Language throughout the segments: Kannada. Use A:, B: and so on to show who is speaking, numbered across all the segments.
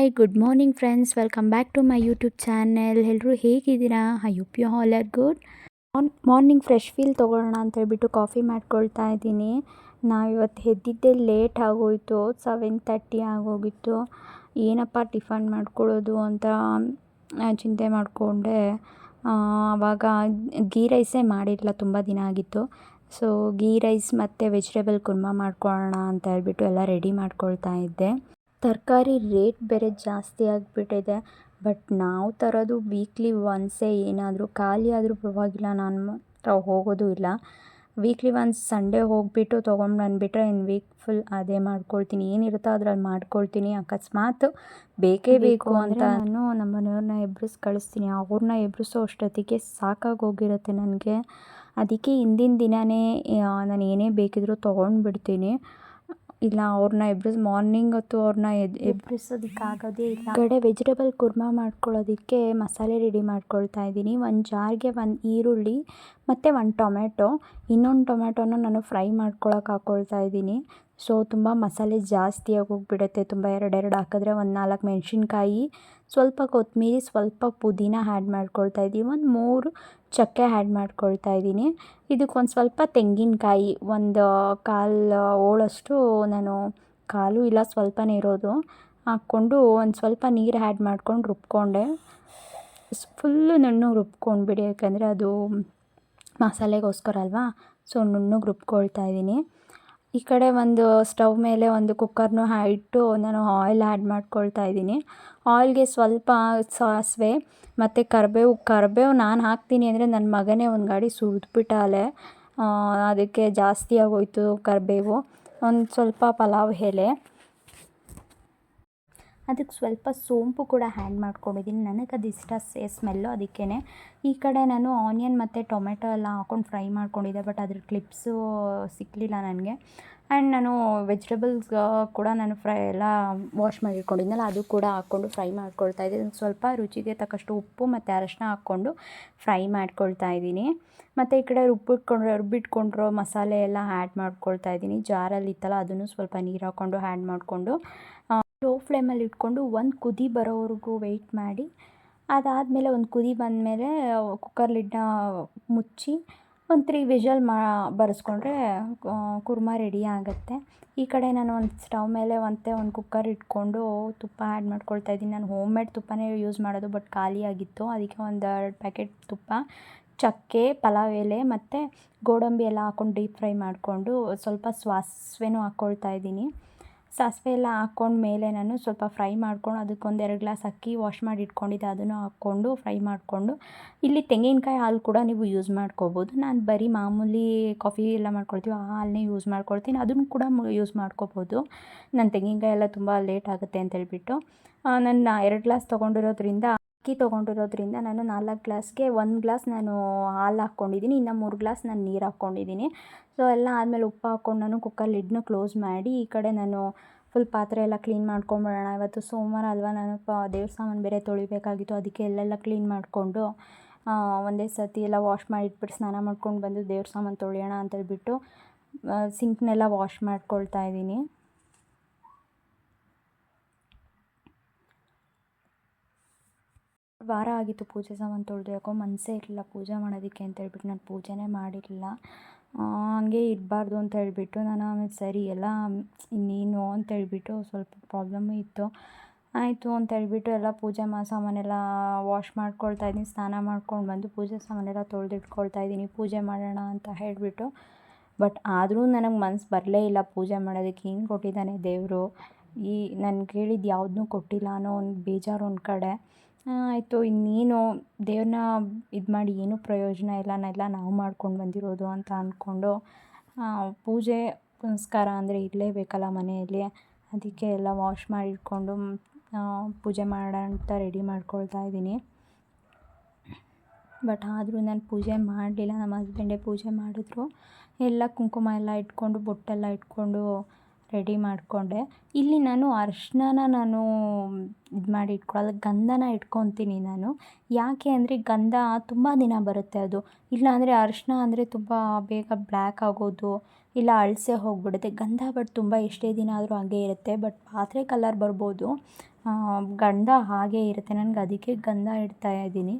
A: Hi good morning friends welcome back to my YouTube channel ಎಲ್ಲರೂ ಹೇಗಿದ್ದೀರಾ? I hope you all are good morning fresh feel ತೊಗೊಳ್ಳೋಣ ಅಂತ ಹೇಳ್ಬಿಟ್ಟು ಕಾಫಿ ಮಾಡ್ಕೊಳ್ತಾ ಇದ್ದೀನಿ. ನಾವು ಇವತ್ತು ಎದ್ದಿದ್ದೇ ಲೇಟ್ ಆಗೋಯಿತು. ಸೆವೆನ್ ತರ್ಟಿ ಆಗೋಗಿತ್ತು. ಏನಪ್ಪ ಟಿಫನ್ ಮಾಡ್ಕೊಳ್ಳೋದು ಅಂತ ಚಿಂತೆ ಮಾಡಿಕೊಂಡೆ. ಆವಾಗ ಗೀ ರೈಸೇ ಮಾಡಿರಲಿಲ್ಲ, ತುಂಬ ದಿನ ಆಗಿತ್ತು. ಸೊ ಗೀ ರೈಸ್ ಮತ್ತು ವೆಜಿಟೇಬಲ್ ಕುರ್ಮಾ ಮಾಡ್ಕೊಳ್ಳೋಣ ಅಂತ ಹೇಳ್ಬಿಟ್ಟು ಎಲ್ಲ ರೆಡಿ ಮಾಡ್ಕೊಳ್ತಾ ಇದ್ದೆ. ತರಕಾರಿ ರೇಟ್ ಬೇರೆ ಜಾಸ್ತಿ ಆಗಿಬಿಟ್ಟಿದೆ. ಬಟ್ ನಾವು ತರೋದು ವೀಕ್ಲಿ ಒನ್ಸೇ ಏನಾದರೂ ಖಾಲಿ ಆದರೂ ಪರವಾಗಿಲ್ಲ ನಾನು ಮಾತ್ರ ಹೋಗೋದು ಇಲ್ಲ. ವೀಕ್ಲಿ ಒನ್ಸ್ ಸಂಡೇ ಹೋಗಿಬಿಟ್ಟು ತೊಗೊಂಡು ಬಂದುಬಿಟ್ರೆ ಇನ್ನು ವೀಕ್ ಫುಲ್ ಅದೇ ಮಾಡ್ಕೊಳ್ತೀನಿ. ಏನಿರುತ್ತೋ ಅದ್ರಲ್ಲಿ ಮಾಡ್ಕೊಳ್ತೀನಿ. ಅಕಸ್ಮಾತ್ ಬೇಕೇ ಬೇಕು ಅಂತ ನಾನು ನಮ್ಮ ಮನೆಯವ್ರನ್ನ ಎಬ್ಬಿಸಿ ಕಳಿಸ್ತೀನಿ. ಅವ್ರನ್ನ ಎಬ್ಬಿಸೋ ಅಷ್ಟೊತ್ತಿಗೆ ಸಾಕಾಗಿ ಹೋಗಿರುತ್ತೆ ನನಗೆ. ಅದಕ್ಕೆ ಹಿಂದಿನ ದಿನವೇ ನಾನು ಏನೇ ಬೇಕಿದ್ರೂ ತೊಗೊಂಡು ಬಿಡ್ತೀನಿ ಇಲ್ಲ ಅವ್ರನ್ನ ಎಬ್ಬಿಸ್ ಮಾರ್ನಿಂಗ್ ಹೊತ್ತು ಅವ್ರನ್ನ ಎದ್ ಎಬ್ಬಿಸೋದಕ್ಕಾಗೋದೇ ಇಲ್ಲ. ಕಡೆ ವೆಜಿಟೇಬಲ್ ಕುರ್ಮಾ ಮಾಡ್ಕೊಳ್ಳೋದಕ್ಕೆ ಮಸಾಲೆ ರೆಡಿ ಮಾಡ್ಕೊಳ್ತಾ ಇದ್ದೀನಿ. ಒಂದು ಜಾರ್ಗೆ ಒಂದು ಈರುಳ್ಳಿ ಮತ್ತು ಒಂದು ಟೊಮೆಟೊ ಇನ್ನೊಂದು ಟೊಮೆಟೊನ ನಾನು ಫ್ರೈ ಮಾಡ್ಕೊಳಕ್ಕೆ ಹಾಕ್ಕೊಳ್ತಾ ಇದ್ದೀನಿ. ಸೊ, ತುಂಬ ಮಸಾಲೆ ಜಾಸ್ತಿಯಾಗಿ ಹೋಗ್ಬಿಡುತ್ತೆ ತುಂಬ ಎರಡೆರಡು ಹಾಕಿದ್ರೆ ಒಂದು ನಾಲ್ಕು ಮೆಣಸಿನ್ಕಾಯಿ, ಸ್ವಲ್ಪ ಕೊತ್ತಂಬರಿ ಸ್ವಲ್ಪ ಪುದೀನ ಆ್ಯಡ್ ಮಾಡ್ಕೊಳ್ತಾ ಇದ್ದೀವಿ ಒಂದು ಮೂರು ಚಕ್ಕೆ ಆ್ಯಡ್ ಮಾಡ್ಕೊಳ್ತಾ ಇದ್ದೀನಿ ಇದಕ್ಕೊಂದು ಸ್ವಲ್ಪ ತೆಂಗಿನಕಾಯಿ, ಒಂದು ಕಾಲು ಹೋಳಷ್ಟು ನಾನು ಕಾಲು ಇಲ್ಲ ಸ್ವಲ್ಪನೇ ಇರೋದು ಹಾಕ್ಕೊಂಡು ಒಂದು ಸ್ವಲ್ಪ ನೀರು ಆ್ಯಡ್ ಮಾಡ್ಕೊಂಡು ರುಬ್ಕೊಂಡೆ. ಫುಲ್ಲು ನುಣ್ಣಗೆ ರುಬ್ಕೊಂಡ್ಬಿಡಿ, ಯಾಕಂದರೆ ಅದು ಮಸಾಲೆಗೋಸ್ಕರ ಅಲ್ವಾ? ಸೊ, ನುಣ್ಣಗೆ ರುಬ್ಕೊಳ್ತಾ ಇದ್ದೀನಿ ಈ ಕಡೆ ಒಂದು ಸ್ಟವ್ ಮೇಲೆ ಒಂದು ಕುಕ್ಕರ್ನು ಇಟ್ಟು ನಾನು ಆಯಿಲ್ ಆ್ಯಡ್ ಮಾಡ್ಕೊಳ್ತಾ ಇದ್ದೀನಿ. ಆಯಿಲ್ಗೆ ಸ್ವಲ್ಪ ಸಾಸಿವೆ ಮತ್ತು ಕರಿಬೇವು ಕರಿಬೇವು ನಾನು ಹಾಕ್ತೀನಿ ಅಂದರೆ ನನ್ನ ಮಗನೇ ಒಂದು ಗಾಡಿ ಸುರಿದ್ಬಿಟ್ಟಾಲೆ ಅದಕ್ಕೆ ಜಾಸ್ತಿ ಆಗೋಯಿತು ಕರಿಬೇವು. ಒಂದು ಸ್ವಲ್ಪ ಪಲಾವ್ ಎಲೆ. ಅದಕ್ಕೆ ಸ್ವಲ್ಪ ಸೋಂಪು ಕೂಡ ಹ್ಯಾಂಡ್ ಮಾಡ್ಕೊಂಡಿದ್ದೀನಿ. ನನಗೆ ಅದು ಇಷ್ಟ ಸೇ ಸ್ಮೆಲ್ಲು ಅದಕ್ಕೇ ಈ ಕಡೆ ನಾನು ಆನಿಯನ್ ಮತ್ತು ಟೊಮೆಟೊ ಎಲ್ಲ ಹಾಕ್ಕೊಂಡು ಫ್ರೈ ಮಾಡ್ಕೊಂಡಿದ್ದೆ, ಬಟ್ ಅದ್ರ ಕ್ಲಿಪ್ಸು ಸಿಕ್ಕಲಿಲ್ಲ ನನಗೆ. ಆ್ಯಂಡ್ ನಾನು ವೆಜಿಟೇಬಲ್ಸ್ ಕೂಡ ನಾನು ಫ್ರೈ ಎಲ್ಲ ವಾಶ್ ಮಾಡಿ ಇಟ್ಕೊಂಡಿದ್ನಲ್ಲ ಅದು ಕೂಡ ಹಾಕ್ಕೊಂಡು ಫ್ರೈ ಮಾಡ್ಕೊಳ್ತಾ ಇದ್ದೀನಿ. ಸ್ವಲ್ಪ ರುಚಿಗೆ ತಕ್ಕಷ್ಟು ಉಪ್ಪು ಮತ್ತು ಅರಶಿನ ಹಾಕ್ಕೊಂಡು ಫ್ರೈ ಮಾಡ್ಕೊಳ್ತಾ ಇದ್ದೀನಿ. ಮತ್ತು ಈ ಕಡೆ ರುಬ್ಬಿಟ್ಕೊಂಡ್ರೆ ರುಬ್ಬಿಟ್ಕೊಂಡಿರೋ ಮಸಾಲೆ ಎಲ್ಲ ಆ್ಯಡ್ ಮಾಡ್ಕೊಳ್ತಾ ಇದ್ದೀನಿ. ಜಾರಲ್ಲಿ ಇತ್ತಲ್ಲ, ಅದನ್ನು ಸ್ವಲ್ಪ ನೀರು ಹಾಕ್ಕೊಂಡು ಆ್ಯಡ್ ಮಾಡಿಕೊಂಡು ಲೋ ಫ್ಲೇಮಲ್ಲಿ ಇಟ್ಕೊಂಡು ಒಂದು ಕುದಿ ಬರೋವರೆಗೂ ವೆಯ್ಟ್ ಮಾಡಿ. ಅದಾದಮೇಲೆ ಒಂದು ಕುದಿ ಬಂದಮೇಲೆ ಕುಕ್ಕರ್ ಲಿಡ್ನ ಮುಚ್ಚಿ ಒಂದು ತ್ರೀ ವಿಷಲ್ ಮಾ, ಬರೆಸ್ಕೊಂಡ್ರೆ ಕುರ್ಮಾ ರೆಡಿ ಆಗುತ್ತೆ. ಈ ಕಡೆ ನಾನು ಒಂದು ಸ್ಟವ್ ಮೇಲೆ ಒಂದೇ ಒಂದು ಕುಕ್ಕರ್ ಇಟ್ಕೊಂಡು ತುಪ್ಪ ಆ್ಯಡ್ ಮಾಡ್ಕೊಳ್ತಾ ಇದ್ದೀನಿ. ನಾನು ಹೋಮ್ ಮೇಡ್ ತುಪ್ಪನೇ ಯೂಸ್ ಮಾಡೋದು ಬಟ್ ಖಾಲಿಯಾಗಿತ್ತು ಅದಕ್ಕೆ ಒಂದು ಎರಡು ಪ್ಯಾಕೆಟ್ ತುಪ್ಪ, ಚಕ್ಕೆ, ಪಲಾವ್ ಎಲೆ ಮತ್ತು ಗೋಡಂಬಿ ಎಲ್ಲ ಹಾಕ್ಕೊಂಡು ಡೀಪ್ ಫ್ರೈ ಮಾಡಿಕೊಂಡು ಸ್ವಲ್ಪ ಸಾಸ್ವೆನೂ ಹಾಕ್ಕೊಳ್ತಾ ಇದ್ದೀನಿ. ಸಾಸಿವೆ ಎಲ್ಲ ಹಾಕ್ಕೊಂಡ ಮೇಲೆ ನಾನು ಸ್ವಲ್ಪ ಫ್ರೈ ಮಾಡ್ಕೊಂಡು ಅದಕ್ಕೊಂದು ಎರಡು ಗ್ಲಾಸ್ ಅಕ್ಕಿ ವಾಶ್ ಮಾಡಿ ಇಟ್ಕೊಂಡಿದ್ದೆ, ಅದನ್ನು ಹಾಕ್ಕೊಂಡು ಫ್ರೈ ಮಾಡಿಕೊಂಡು. ಇಲ್ಲಿ ತೆಂಗಿನಕಾಯಿ ಹಾಲು ಕೂಡ ನೀವು ಯೂಸ್ ಮಾಡ್ಕೋಬೋದು. ನಾನು ಬರೀ ಮಾಮೂಲಿ ಕಾಫಿ ಎಲ್ಲ ಮಾಡ್ಕೊಳ್ತೀವಿ ಆ ಹಾಲನ್ನೇ ಯೂಸ್ ಮಾಡ್ಕೊಳ್ತೀನಿ. ಅದನ್ನು ಕೂಡ ಯೂಸ್ ಮಾಡ್ಕೋಬೋದು. ನಾನು ತೆಂಗಿನಕಾಯಿ ಎಲ್ಲ ತುಂಬ ಲೇಟ್ ಆಗುತ್ತೆ ಅಂತ ಹೇಳ್ಬಿಟ್ಟು. ನಾನು ಎರಡು ಗ್ಲಾಸ್ ತೊಗೊಂಡಿರೋದ್ರಿಂದ ಅಕ್ಕಿ ತೊಗೊಂಡಿರೋದ್ರಿಂದ ನಾನು ನಾಲ್ಕು ಗ್ಲಾಸ್ಗೆ ಒಂದು ಗ್ಲಾಸ್ ನಾನು ಹಾಲು ಹಾಕ್ಕೊಂಡಿದ್ದೀನಿ, ಇನ್ನು ಮೂರು ಗ್ಲಾಸ್ ನಾನು ನೀರು ಹಾಕ್ಕೊಂಡಿದ್ದೀನಿ. ಸೊ ಎಲ್ಲ ಆದಮೇಲೆ ಉಪ್ಪು ಹಾಕ್ಕೊಂಡು ನಾನು ಕುಕ್ಕರ್ ಲಿಡ್ನ ಕ್ಲೋಸ್ ಮಾಡಿ ಈ ಕಡೆ ನಾನು ಫುಲ್ ಪಾತ್ರೆ ಎಲ್ಲ ಕ್ಲೀನ್ ಮಾಡ್ಕೊಂಬಿಡೋಣ. ಇವತ್ತು ಸೋಮವಾರ ಅಲ್ವಾ ನಾನು ಪ ದೇವ್ರ ಸಾಮಾನು ಬೇರೆ ತೊಳಿಬೇಕಾಗಿತ್ತು, ಅದಕ್ಕೆ ಎಲ್ಲೆಲ್ಲ ಕ್ಲೀನ್ ಮಾಡಿಕೊಂಡು ಒಂದೇ ಸರ್ತಿ ಎಲ್ಲ ವಾಶ್ ಮಾಡಿಟ್ಬಿಟ್ಟು ಸ್ನಾನ ಮಾಡ್ಕೊಂಡು ಬಂದು ದೇವ್ರ ಸಾಮಾನು ತೊಳೆಯೋಣ ಅಂತ ಹೇಳ್ಬಿಟ್ಟು ಸಿಂಕ್ನೆಲ್ಲ ವಾಶ್ ಮಾಡ್ಕೊಳ್ತಾ ಇದ್ದೀನಿ. ವಾರ ಆಗಿತ್ತು ಪೂಜೆ ಸಾಮಾನು ತೊಳೆದು ಯಾಕೋ ಮನಸ್ಸೇ ಇರಲಿಲ್ಲ ಪೂಜೆ ಮಾಡೋದಕ್ಕೆ ಅಂತ ಹೇಳ್ಬಿಟ್ಟು ನಾನು ಪೂಜೆನೇ ಮಾಡಿರಲಿಲ್ಲ. ಹಂಗೆ ಇರಬಾರ್ದು ಅಂತ ಹೇಳಿಬಿಟ್ಟು ನಾನು ಆಮೇಲೆ ಸರಿ, ಎಲ್ಲ ಇನ್ನೇನು ಅಂತ ಹೇಳ್ಬಿಟ್ಟು ಸ್ವಲ್ಪ ಪ್ರಾಬ್ಲಮ್ಮು ಇತ್ತು. ಆಯಿತು ಅಂತ ಹೇಳ್ಬಿಟ್ಟು ಎಲ್ಲ ಪೂಜೆ ಮಾ ಸಾಮಾನೆಲ್ಲ ವಾಶ್ ಮಾಡ್ಕೊಳ್ತಾ ಇದ್ದೀನಿ, ಸ್ನಾನ ಮಾಡ್ಕೊಂಡು ಬಂದು ಪೂಜೆ ಸಾಮಾನೆಲ್ಲ ತೊಳೆದಿಟ್ಕೊಳ್ತಾ ಇದ್ದೀನಿ, ಪೂಜೆ ಮಾಡೋಣ ಅಂತ ಹೇಳಿಬಿಟ್ಟು. ಬಟ್ ಆದರೂ ನನಗೆ ಮನ್ಸು ಬರಲೇ ಇಲ್ಲ ಪೂಜೆ ಮಾಡೋದಕ್ಕೆ. ಏನು ಕೊಟ್ಟಿದ್ದಾನೆ ದೇವರು. ಈ, ನಾನು ಕೇಳಿದ್ದು ಯಾವುದನ್ನೂ ಕೊಟ್ಟಿಲ್ಲ ಅನ್ನೋ ಒಂದು ಬೇಜಾರು ಒಂದು ಕಡೆ. ಆಯಿತು. ಇನ್ನೇನು ದೇವ್ರನ್ನ ಇದು ಮಾಡಿ ಏನೂ ಪ್ರಯೋಜನ ಇಲ್ಲ ಎಲ್ಲ ನಾವು ಮಾಡ್ಕೊಂಡು ಬಂದಿರೋದು ಅಂತ ಅಂದ್ಕೊಂಡು ಪೂಜೆ ಪುನಸ್ಕಾರ ಅಂದರೆ ಇರಲೇಬೇಕಲ್ಲ ಮನೆಯಲ್ಲಿ. ಅದಕ್ಕೆ ಎಲ್ಲ ವಾಶ್ ಮಾಡಿಟ್ಕೊಂಡು ಪೂಜೆ ಮಾಡೋಣ ಅಂತ ರೆಡಿ ಮಾಡ್ಕೊಳ್ತಾ ಇದ್ದೀನಿ. ಬಟ್ ಆದರೂ ನಾನು ಪೂಜೆ ಮಾಡಲಿಲ್ಲ. ನಮ್ಮ ಹಸ್ಬೆಂಡೇ ಪೂಜೆ ಮಾಡಿದ್ರು. ಎಲ್ಲ ಕುಂಕುಮ ಎಲ್ಲ ಇಟ್ಕೊಂಡು, ಬೊಟ್ಟೆಲ್ಲ ಇಟ್ಕೊಂಡು ರೆಡಿ ಮಾಡಿಕೊಂಡೆ. ಇಲ್ಲಿ ನಾನು ಅರ್ಶಿಣನ ನಾನು ಇದು ಮಾಡಿ ಇಟ್ಕೊಳ್ಳಲ್ಲ ಗಂಧನ ಇಟ್ಕೊತೀನಿ ನಾನು. ಯಾಕೆ ಅಂದರೆ ಗಂಧ ತುಂಬ ದಿನ ಬರುತ್ತೆ ಅದು. ಇಲ್ಲ ಅಂದರೆ ಅರಿಶಿನ ಅಂದರೆ ತುಂಬ ಬೇಗ ಬ್ಲ್ಯಾಕ್ ಆಗೋದು, ಇಲ್ಲ ಅಳಸೆ ಹೋಗ್ಬಿಡುತ್ತೆ. ಗಂಧ ಬಟ್ ತುಂಬ ಎಷ್ಟೇ ದಿನ ಆದರೂ ಹಾಗೆ ಇರುತ್ತೆ. ಬಟ್ ಪಾತ್ರೆ ಕಲರ್ ಬರ್ಬೋದು. ಗಂಧ ಹಾಗೆ ಇರುತ್ತೆ. ನನಗೆ ಅದಕ್ಕೆ ಗಂಧ ಇಡ್ತಾ ಇದ್ದೀನಿ.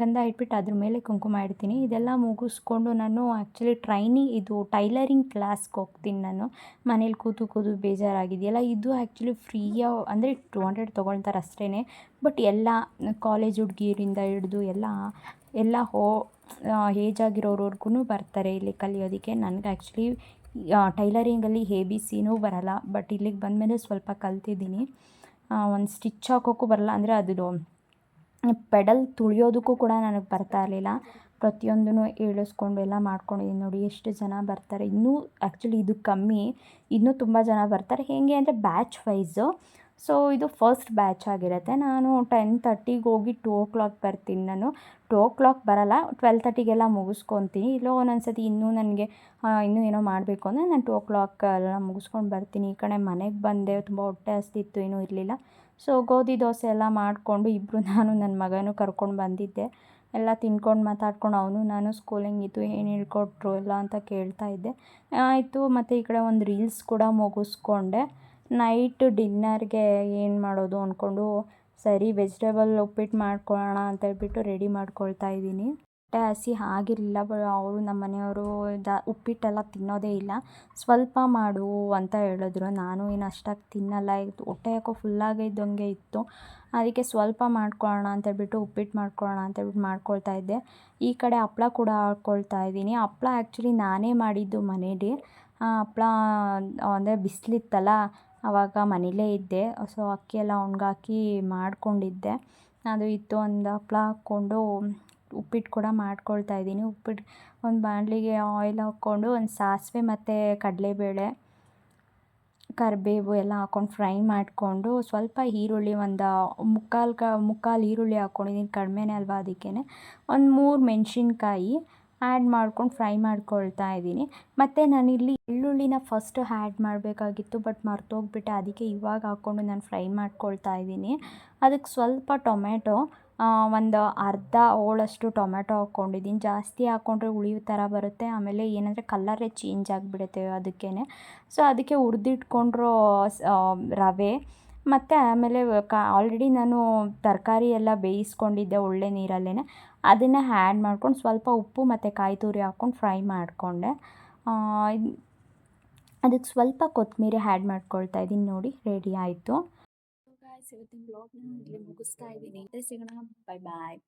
A: ಗಂಧ ಇಟ್ಬಿಟ್ಟು ಅದ್ರ ಮೇಲೆ ಕುಂಕುಮ ಇಡ್ತೀನಿ. ಇದೆಲ್ಲ ಮುಗಿಸ್ಕೊಂಡು ನಾನು ಆ್ಯಕ್ಚುಲಿ ಟ್ರೈನಿಂಗ್ ಇದು ಟೈಲರಿಂಗ್ ಕ್ಲಾಸ್ಗೆ ಹೋಗ್ತೀನಿ ನಾನು. ಮನೇಲಿ ಕೂತು ಕೂತು ಬೇಜಾರಾಗಿದೆಯಲ್ಲ, ಇದು ಆ್ಯಕ್ಚುಲಿ ಫ್ರೀ ಅಂದರೆ ಟು ಹಂಡ್ರೆಡ್ ತೊಗೊಳ್ತಾರೆ ಅಷ್ಟೇ ಬಟ್ ಎಲ್ಲ ಕಾಲೇಜ್ ಹುಡುಗಿಯರಿಂದ ಹಿಡ್ದು ಎಲ್ಲ ಎಲ್ಲ ಹೋ ಏಜ್ ಆಗಿರೋರ್ವರ್ಗೂ ಬರ್ತಾರೆ ಇಲ್ಲಿ ಕಲಿಯೋದಕ್ಕೆ. ನನಗೆ ಆ್ಯಕ್ಚುಲಿ ಟೈಲರಿಂಗಲ್ಲಿ ಹೇ ಬಿ ಸಿನೂ ಬರಲ್ಲ. ಬಟ್ ಇಲ್ಲಿಗೆ ಬಂದಮೇಲೆ ಸ್ವಲ್ಪ ಕಲ್ತಿದ್ದೀನಿ. ಒಂದು ಸ್ಟಿಚ್ ಹಾಕೋಕ್ಕೂ ಬರಲ್ಲ. ಅಂದರೆ ಅದು ಪೆಡಲ್ ತುಳಿಯೋದಕ್ಕೂ ಕೂಡ ನನಗೆ ಬರ್ತಾ ಇರಲಿಲ್ಲ. ಪ್ರತಿಯೊಂದನ್ನು ಇಳಿಸ್ಕೊಂಡು ಎಲ್ಲ ಮಾಡ್ಕೊಂಡಿದ್ದೀನಿ ನೋಡಿ ಎಷ್ಟು ಜನ ಬರ್ತಾರೆ. ಇನ್ನೂ ಆ್ಯಕ್ಚುಲಿ ಇದು ಕಮ್ಮಿ. ಇನ್ನೂ ತುಂಬ ಜನ ಬರ್ತಾರೆ. ಹೇಗೆ ಅಂದರೆ ಬ್ಯಾಚ್ ವೈಸು ಸೊ ಇದು ಫಸ್ಟ್ ಬ್ಯಾಚ್ ಆಗಿರುತ್ತೆ. ನಾನು ಟೆನ್ ತರ್ಟಿಗೆ ಹೋಗಿ ಟೂ ಓ ಕ್ಲಾಕ್ ಬರ್ತೀನಿ ನಾನು. ಟೂ ಓ ಕ್ಲಾಕ್ ಬರಲ್ಲ. ಟ್ವೆಲ್ ತರ್ಟಿಗೆಲ್ಲ ಮುಗಿಸ್ಕೊತೀನಿ. ಇಲ್ಲೋ ಒಂದೊಂದು ಸತಿ ಇನ್ನೂ ನನಗೆ ಇನ್ನೂ ಏನೋ ಮಾಡಬೇಕು ಅಂದರೆ ನಾನು ಟೂ ಓ ಕ್ಲಾಕ್ ಎಲ್ಲ ಮುಗಿಸ್ಕೊಂಡು ಬರ್ತೀನಿ. ಈ ಕಡೆ ಮನೆಗೆ ಬಂದೆ. ತುಂಬ ಹೊಟ್ಟೆ ಹಸ್ತಿತ್ತು. ಏನೂ ಇರಲಿಲ್ಲ. ಸೊ ಗೋಧಿ ದೋಸೆ ಎಲ್ಲ ಮಾಡಿಕೊಂಡು ಇಬ್ಬರು ನಾನು ನನ್ನ ಮಗನೂ ಕರ್ಕೊಂಡು ಬಂದಿದ್ದೆ. ಎಲ್ಲ ತಿನ್ಕೊಂಡು ಮಾತಾಡ್ಕೊಂಡು ಅವನು ನಾನು ಸ್ಕೂಲ್ ಹೆಂಗಿತ್ತು ಏನು ಹೇಳ್ಕೊಟ್ರು ಎಲ್ಲ ಅಂತ ಕೇಳ್ತಾ ಇದ್ದೆ. ಆಯಿತು, ಮತ್ತು ಈ ಕಡೆ ಒಂದು ರೀಲ್ಸ್ ಕೂಡ ಮುಗಿಸ್ಕೊಂಡೆ. ನೈಟ್ ಡಿನ್ನರ್ಗೆ ಏನು ಮಾಡೋದು ಅಂದ್ಕೊಂಡು ಸರಿ ವೆಜಿಟೇಬಲ್ ಉಪ್ಪಿಟ್ಟು ಮಾಡ್ಕೊಳ್ಳೋಣ ಅಂತ ಹೇಳ್ಬಿಟ್ಟು ರೆಡಿ ಮಾಡ್ಕೊಳ್ತಾ ಇದ್ದೀನಿ. ಹೊಟ್ಟೆ ಹಸಿ ಆಗಿರಲಿಲ್ಲ ಅವರು ನಮ್ಮ ಮನೆಯವರು ದ ಉಪ್ಪಿಟ್ಟೆಲ್ಲ ತಿನ್ನೋದೇ ಇಲ್ಲ. ಸ್ವಲ್ಪ ಮಾಡು ಅಂತ ಹೇಳಿದ್ರು. ನಾನು ಏನು ಅಷ್ಟಾಗಿ ತಿನ್ನಲ್ಲ. ಇದು ಹೊಟ್ಟೆ ಯಾಕೋ ಫುಲ್ಲಾಗಿದ್ದಂಗೆ ಇತ್ತು. ಅದಕ್ಕೆ ಸ್ವಲ್ಪ ಮಾಡ್ಕೊಳ್ಳೋಣ ಅಂತೇಳ್ಬಿಟ್ಟು ಉಪ್ಪಿಟ್ಟು ಮಾಡ್ಕೊಳ್ಳೋಣ ಅಂತೇಳ್ಬಿಟ್ಟು ಮಾಡ್ಕೊಳ್ತಾ ಇದ್ದೆ. ಈ ಕಡೆ ಹಪ್ಳ ಕೂಡ ಹಾಕ್ಕೊಳ್ತಾ ಇದ್ದೀನಿ. ಹಪ್ಳ ಆ್ಯಕ್ಚುಲಿ ನಾನೇ ಮಾಡಿದ್ದು ಮನೇಲಿ ಹಪ್ಳ, ಅಂದರೆ ಬಿಸಿಲಿತ್ತಲ್ಲ ಆವಾಗ ಮನೇಲೇ ಇದ್ದೆ. ಸೊ ಅಕ್ಕಿ ಎಲ್ಲ ಒಣಗಾಕಿ ಮಾಡಿಕೊಂಡಿದ್ದೆ. ಅದು ಇತ್ತು ಒಂದು ಹಪ್ಳ ಹಾಕ್ಕೊಂಡು ಉಪ್ಪಿಟ್ಟು ಕೂಡ ಮಾಡ್ಕೊಳ್ತಾ ಇದ್ದೀನಿ. ಉಪ್ಪಿಟ್ಟು ಒಂದು ಬಾಣಲಿಗೆ ಆಯಿಲ್ ಹಾಕ್ಕೊಂಡು ಒಂದು ಸಾಸಿವೆ ಮತ್ತು ಕಡಲೆಬೇಳೆ, ಕರಿಬೇವು ಎಲ್ಲ ಹಾಕ್ಕೊಂಡು ಫ್ರೈ ಮಾಡಿಕೊಂಡು ಸ್ವಲ್ಪ ಈರುಳ್ಳಿ ಒಂದು ಮುಕ್ಕಾಲು ಕ ಮುಕ್ಕಾಲು ಈರುಳ್ಳಿ ಹಾಕ್ಕೊಂಡಿದ್ದೀನಿ ಕಡಿಮೆನೇ ಅಲ್ವಾ ಅದಕ್ಕೆ ಒಂದು ಮೂರು ಮೆಣಸಿನ್ಕಾಯಿ ಆ್ಯಡ್ ಮಾಡ್ಕೊಂಡು ಫ್ರೈ ಮಾಡ್ಕೊಳ್ತಾ ಇದ್ದೀನಿ. ಮತ್ತು ನಾನಿಲ್ಲಿ ಈರುಳ್ಳಿನ ಫಸ್ಟು ಆ್ಯಡ್ ಮಾಡಬೇಕಾಗಿತ್ತು ಬಟ್ ಮರ್ತೋಗ್ಬಿಟ್ಟೆ ಅದಕ್ಕೆ ಇವಾಗ ಹಾಕ್ಕೊಂಡು ನಾನು ಫ್ರೈ ಮಾಡ್ಕೊಳ್ತಾ ಇದ್ದೀನಿ. ಅದಕ್ಕೆ ಸ್ವಲ್ಪ ಟೊಮೆಟೊ ಒಂದು ಅರ್ಧ ಹೋಳಷ್ಟು ಟೊಮೆಟೊ ಹಾಕ್ಕೊಂಡಿದ್ದೀನಿ. ಜಾಸ್ತಿ ಹಾಕ್ಕೊಂಡ್ರೆ ಹುಳಿ ಥರ ಬರುತ್ತೆ. ಆಮೇಲೆ ಏನಂದರೆ ಕಲ್ಲರೇ ಚೇಂಜ್ ಆಗಿಬಿಡುತ್ತೆ ಅದಕ್ಕೇ ಸೊ ಅದಕ್ಕೆ ಹುರಿದಿಟ್ಕೊಂಡಿರೋ ರವೆ. ಮತ್ತು ಆಮೇಲೆ ಕ ಆಲ್ರೆಡಿ ನಾನು ತರಕಾರಿ ಎಲ್ಲ ಬೇಯಿಸ್ಕೊಂಡಿದ್ದೆ ಒಳ್ಳೆ ನೀರಲ್ಲೇ ಅದನ್ನು ಆ್ಯಡ್ ಮಾಡ್ಕೊಂಡು ಸ್ವಲ್ಪ ಉಪ್ಪು ಮತ್ತು ಕಾಯಿ ತುರಿ ಹಾಕ್ಕೊಂಡು ಫ್ರೈ ಮಾಡಿಕೊಂಡೆ. ಅದಕ್ಕೆ ಸ್ವಲ್ಪ ಕೊತ್ತಂಬರಿ ಆ್ಯಡ್ ಮಾಡ್ಕೊಳ್ತಾ ಇದ್ದೀನಿ ನೋಡಿ ರೆಡಿ ಆಯಿತು.
B: ಗಾಯ್ಸ್ ಬ್ಲಾಗ್ನ ಇಲ್ಲಿ ಮುಗಿಸ್ತಾ ಇದ್ದೀನಿ ಸಿಗೋಣ ಬಾಯ್ ಬಾಯ್